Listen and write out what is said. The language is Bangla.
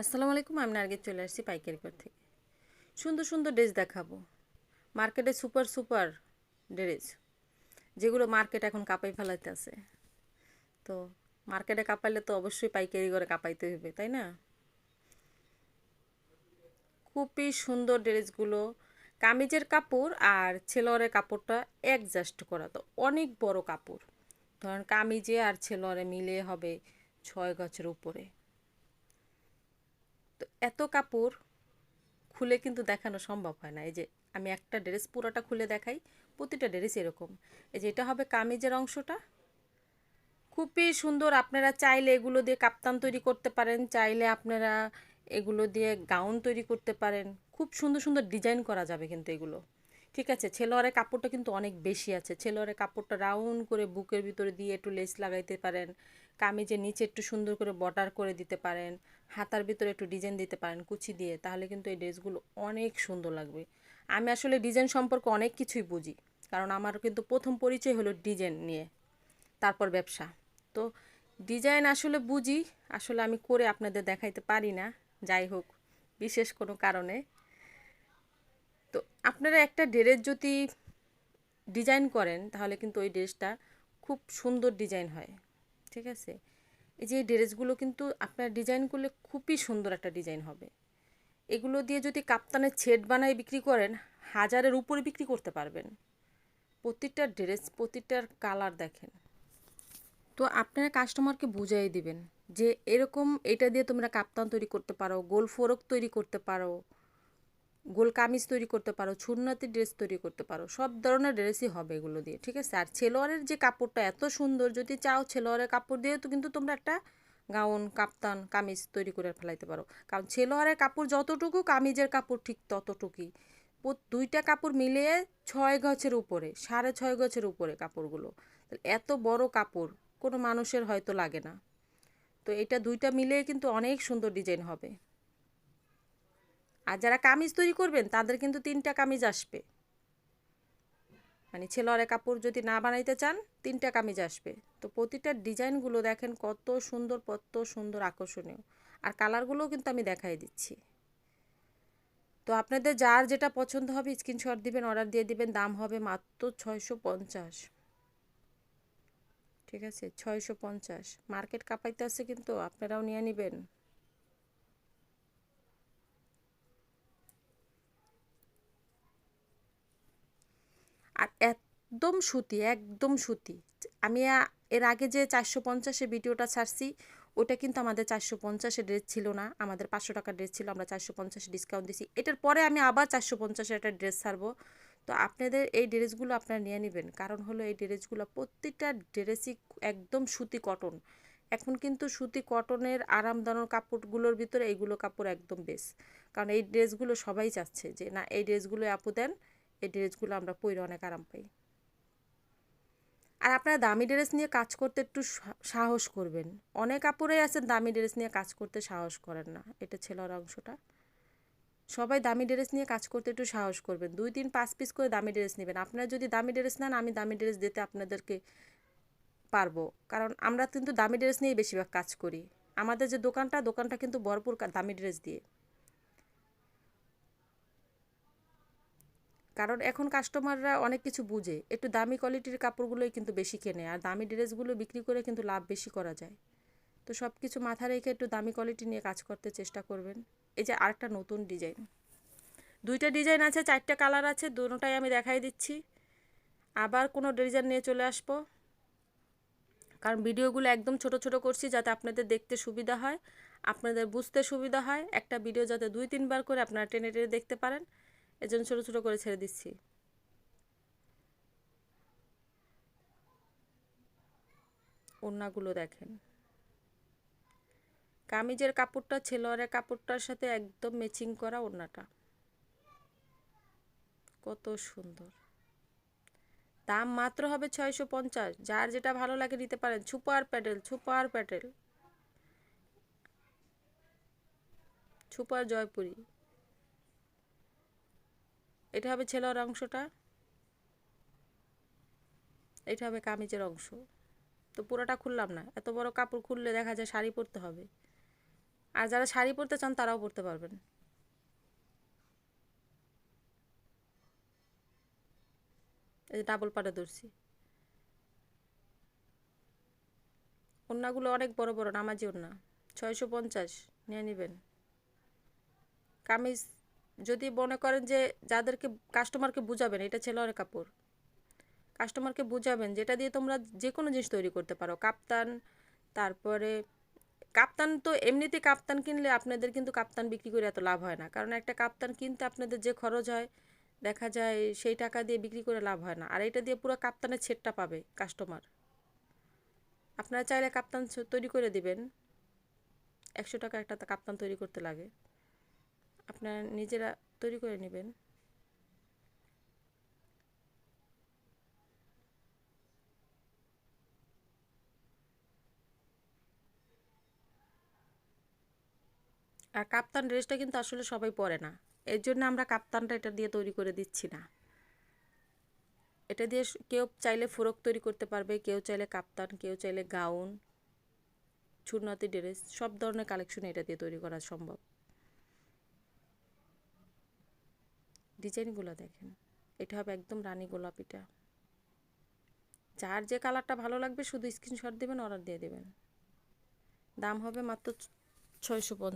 আসসালামু আলাইকুম, আমি আগে চলে আসছি পাইকারি ঘর থেকে। সুন্দর সুন্দর ড্রেস দেখাবো। মার্কেটে সুপার সুপার ড্রেস, যেগুলো মার্কেট এখন কাপাই ফেলাইতে আছে তো মার্কেটে কাপাইলে তো অবশ্যই পাইকারি করে কাপাইতে হবে, তাই না? খুবই সুন্দর ড্রেসগুলো, কামিজের কাপড় আর ছেলোয়ারের কাপড়টা অ্যাডজাস্ট করা। তো অনেক বড় কাপড়, ধরেন কামিজে আর ছেলোয়ারে মিলে হবে ছয় গছের উপরে। এত কাপড় খুলে কিন্তু দেখানো সম্ভব হয় না। এই যে আমি একটা ড্রেস পুরোটা খুলে দেখাই, প্রতিটা ড্রেস এরকম। এই যে এটা হবে কামিজের অংশটা। খুবই সুন্দর, আপনারা চাইলে এগুলো দিয়ে কাপ্তান তৈরি করতে পারেন, চাইলে আপনারা এগুলো দিয়ে গাউন তৈরি করতে পারেন। খুব সুন্দর সুন্দর ডিজাইন করা যাবে কিন্তু এগুলো। ঠিক আছে, ছেলোয়ারের কাপড়টা কিন্তু অনেক বেশি আছে। ছেলোয়ারের কাপড়টা রাউন্ড করে বুকের ভিতরে দিয়ে একটু লেস লাগাইতে পারেন। কামিজের নিচে একটু সুন্দর করে বর্ডার করে দিতে পারেন, হাতার ভিতরে একটু ডিজাইন দিতে পারেন কুচি দিয়ে, তাহলে কিন্তু এই ড্রেসগুলো অনেক সুন্দর লাগবে। আমি আসলে ডিজাইন সম্পর্কে অনেক কিছুই বুঝি, কারণ আমার কিন্তু প্রথম পরিচয় হলো ডিজাইন নিয়ে, তারপর ব্যবসা। তো ডিজাইন আসলে বুঝি, আসলে আমি করে আপনাদের দেখাইতে পারি না, যাই হোক, বিশেষ কোনো কারণে। তো আপনারা একটা ড্রেস যদি ডিজাইন করেন, তাহলে কিন্তু ওই ড্রেসটা খুব সুন্দর ডিজাইন হয়। ঠিক আছে? এই যে এই ড্রেসগুলো কিন্তু আপনার ডিজাইন করলে খুবই সুন্দর একটা ডিজাইন হবে। এগুলো দিয়ে যদি কাপ্তানের ছেট বানায় বিক্রি করেন, হাজারের উপরে বিক্রি করতে পারবেন। প্রতিটা ড্রেস, প্রতিটার কালার দেখেন। তো আপনারা কাস্টমারকে বুঝাই দিবেন যে এরকম এটা দিয়ে তোমরা কাপ্তান তৈরি করতে পারো, গোল ফোরক তৈরি করতে পারো। গোল কামিজ তৈরি করতে পারো ছুন্নাতি ড্রেস তৈরি করতে পারো, সব ধরনের ড্রেসই হবে এগুলো দিয়ে, ঠিক আছে? আর ছেলোয়ারের যে কাপড়টা এত সুন্দর, যদি চাও ছেলোয়ারের কাপড় দিয়ে তো কিন্তু তোমরা একটা গাউন, কাপ্তান, কামিজ তৈরি করে ফেলাইতে পারো। কারণ ছেলোয়ারের কাপড় যতটুকু, কামিজের কাপড় ঠিক ততটুকুই। দুইটা কাপড় মিলিয়ে ছয় গছের উপরে, সাড়ে ছয় গছের উপরে কাপড়গুলো। এত বড় কাপড়, কোনো মানুষের হয়তো লাগে না। তো এটা দুইটা মিলিয়ে কিন্তু অনেক সুন্দর ডিজাইন হবে। আর যারা কামিজ তৈরি করবেন, তাদের কিন্তু তিনটা কামিজ আসবে। মানে ছেলোয়ারের কাপড় যদি না বানাইতে চান, তিনটা কামিজ আসবে। তো প্রতিটা ডিজাইনগুলো দেখেন কত সুন্দর কত সুন্দর আকর্ষণীয়। আর কালারগুলোও কিন্তু আমি দেখাই দিচ্ছি। তো আপনাদের যার যেটা পছন্দ হবে, স্ক্রিনশট দিবেন, অর্ডার দিয়ে দিবেন, দাম হবে মাত্র ছয়শো পঞ্চাশ। ঠিক আছে? ছয়শো পঞ্চাশ। মার্কেট কাপাইতে আছে কিন্তু, আপনারাও নিয়ে নেবেন। আর একদম সুতি একদম সুতি। আমি এর আগে যে চারশো পঞ্চাশে ভিডিওটা ছাড়ছি, ওটা কিন্তু আমাদের চারশো পঞ্চাশে ড্রেস ছিল না। আমাদের পাঁচশো টাকার ড্রেস ছিল, আমরা চারশো পঞ্চাশে ডিসকাউন্ট দিছি। এটার পরে আমি আবার চারশো পঞ্চাশে একটা ড্রেস ছাড়বো। তো আপনাদের এই ড্রেসগুলো আপনারা নিয়ে নেবেন। কারণ হলো এই ড্রেসগুলো প্রত্যেকটা ড্রেসই একদম সুতি কটন এখন কিন্তু সুতি কটনের আরামদানোর কাপড়গুলোর ভিতরে এইগুলো কাপড় একদম বেশ কারণ এই ড্রেসগুলো সবাই চাচ্ছে যে, না, এই ড্রেসগুলো আপু দেন এই ড্রেসগুলো আমরা পরে অনেক আরাম পাই। আর আপনারা দামি ড্রেস নিয়ে কাজ করতে একটু সাহস করবেন। অনেক কাপড়েই আছেন দামি ড্রেস নিয়ে কাজ করতে সাহস করেন না, এটা ছেলের অংশটা। সবাই দামি ড্রেস নিয়ে কাজ করতে একটু সাহস করবেন। দুই তিন পাঁচ পিস করে দামি ড্রেস নেবেন। আপনারা যদি দামি ড্রেস নেন, আমি দামি ড্রেস দিতে আপনাদেরকে পারব। কারণ আমরা কিন্তু দামি ড্রেস নিয়েই বেশিরভাগ কাজ করি। আমাদের যে দোকানটা দোকানটা কিন্তু ভরপুর দামি ড্রেস দিয়ে। কারণ এখন কাস্টমাররা অনেক কিছু বুঝে। একটু দামি কোয়ালিটির কাপড়গুলোই কিন্তু বেশি কেনে আর দামি ড্রেসগুলো বিক্রি করে কিন্তু লাভ বেশি করা যায়। তো সব কিছু মাথা রেখে একটু দামি কোয়ালিটি নিয়ে কাজ করতে চেষ্টা করবেন। এই যে আরেকটা নতুন ডিজাইন দুইটা ডিজাইন আছে, চারটা কালার আছে দুটোটাই আমি দেখাই দিচ্ছি। আবার কোনো ডিজাইন নিয়ে চলে আসব। কারণ ভিডিওগুলো একদম ছোট ছোট করছি যাতে আপনাদের দেখতে সুবিধা হয়, আপনাদের বুঝতে সুবিধা হয়। একটা ভিডিও যাতে দুই তিনবার করে আপনারা টেনে টেনে দেখতে পারেন। এজন্য ছোটো ছোটো করে ছেড়ে দিচ্ছি। ওড়নাগুলো দেখেন। কামিজের কাপড়টা, ছেলোয়ারের কাপড়টার সাথে একদম ম্যাচিং করা ওড়নাটা। কত সুন্দর। দাম মাত্র হবে ছয়শো পঞ্চাশ। যার যেটা ভালো লাগে নিতে পারেন। ছুপার প্যাডেল ছুপার প্যাডেল ছুপার জয়পুরি। এটা হবে ছেলের অংশটা। এটা হবে কামিজের অংশ। তো পুরোটা খুললাম না। এত বড় কাপড় খুললে দেখা যায় শাড়ি পরতে হবে। আর যারা শাড়ি পরতে চান, তারাও পরতে পারবেন। এই যে ডাবল পাড়ে ধরছি। ওড়নাগুলো অনেক বড় বড়, নামাজি ওড়না। ছয়শো পঞ্চাশ, নিয়ে নেবেন। কামিজ যদি মনে করেন যে যাদেরকে কাস্টমারকে বুঝাবেন, এটা ছেলের কাপড়। কাস্টমারকে বুঝাবেন, যেটা দিয়ে তোমরা যে কোনো জিনিস তৈরি করতে পারো। কাপ্তান, তারপরে, কাপ্তান তো এমনিতে কাপ্তান কিনলে আপনাদের কিন্তু কাপ্তান বিক্রি করে এত লাভ হয় না। কারণ একটা কাপ্তান কিনতে আপনাদের যে খরচ হয়, দেখা যায় সেই টাকা দিয়ে বিক্রি করে লাভ হয় না। আর এটা দিয়ে পুরো কাপ্তানের ছেটটা পাবে কাস্টমার আপনারা চাইলে কাপ্তান তৈরি করে দিবেন। একশো টাকা একটা কাপ্তান তৈরি করতে লাগে। আপনারা নিজেরা তৈরি করে নেবেন। আর কাপ্তান ড্রেসটা কিন্তু আসলে সবাই পরে না। এর জন্য আমরা কাপ্তানটা এটা দিয়ে তৈরি করে দিচ্ছি না। এটা দিয়ে কেউ চাইলে ফ্রক তৈরি করতে পারবে, কেউ চাইলে কাপ্তান, কেউ চাইলে গাউন ছুটনাতি ড্রেস, সব ধরনের কালেকশন এটা দিয়ে তৈরি করা সম্ভব। ডিজাইনগুলো দেখেন। এটা হবে একদম রানী গোলাপিটা। যার যে কালারটা ভালো লাগবে শুধু স্ক্রিনশট দেবেন অর্ডার দিয়ে দেবেন। দাম হবে মাত্র ছয়শো পঞ্চাশ।